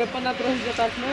Mogę pana prosić o taśmę?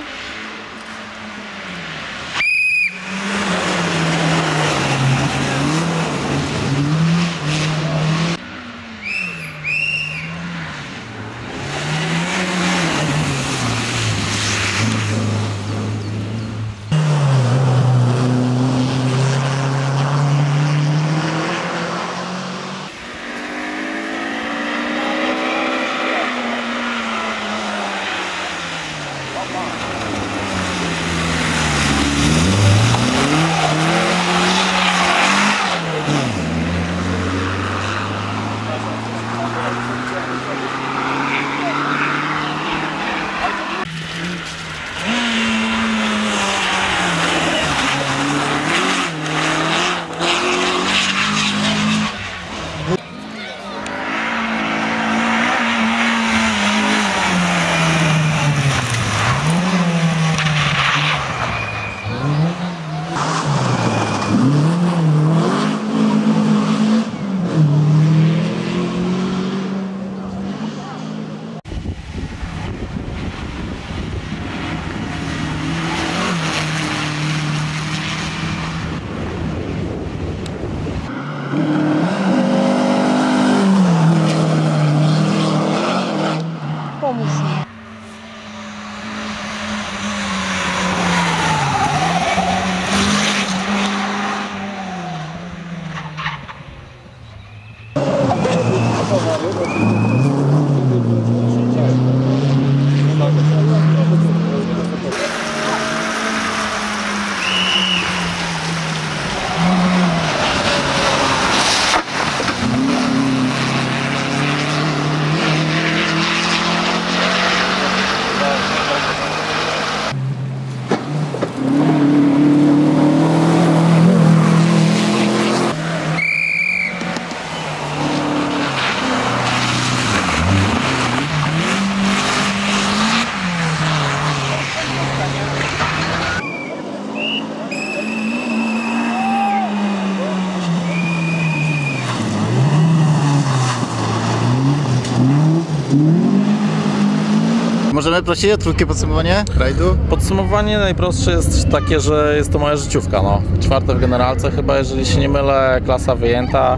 Możemy prosić o krótkie podsumowanie rajdu? Podsumowanie najprostsze jest takie, że jest to moja życiówka. No. Czwarte w generalce chyba, jeżeli się nie mylę, klasa wyjęta.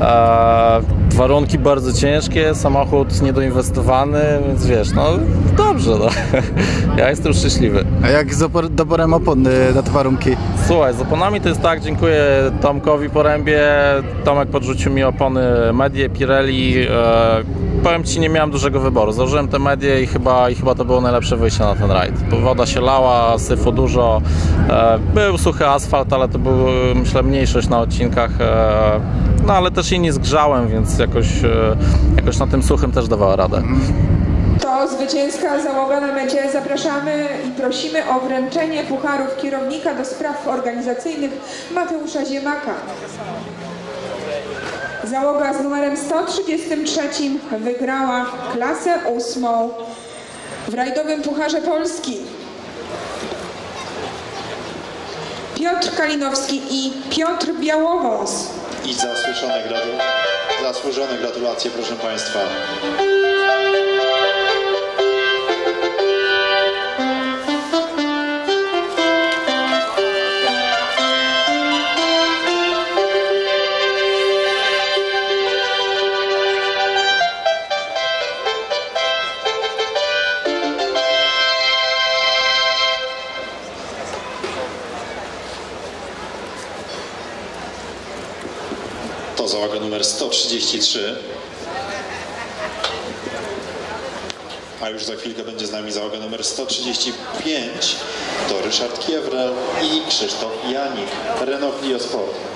E, warunki bardzo ciężkie, samochód niedoinwestowany, więc wiesz, no dobrze, no. ja jestem szczęśliwy. A jak z opor- doborem opon y, na te warunki? Słuchaj, z oponami to jest tak, dziękuję Tomkowi Porębie. Tomek podrzucił mi opony Medie, Pirelli. E, powiem Ci, nie miałem dużego wyboru. Założyłem te medie i chyba, i chyba to było najlepsze wyjście na ten rajd. Woda się lała, syfu dużo. E, był suchy asfalt, ale to był myślę mniejszość na odcinkach. E, no ale też jej nie zgrzałem, więc jakoś, e, jakoś na tym suchym też dawała radę. To zwycięska załoga na mecie. Zapraszamy i prosimy o wręczenie pucharów kierownika do spraw organizacyjnych Mateusza Ziemaka. Załoga z numerem 133 wygrała klasę ósmą w rajdowym Pucharze Polski. Piotr Kalinowski i Piotr Białowąs. I zasłużone, gratu- zasłużone gratulacje, proszę Państwa. To załoga numer 133. A już za chwilkę będzie z nami załoga numer 135. To Ryszard Kiewrel i Krzysztof Janik. Renault Clio Sport.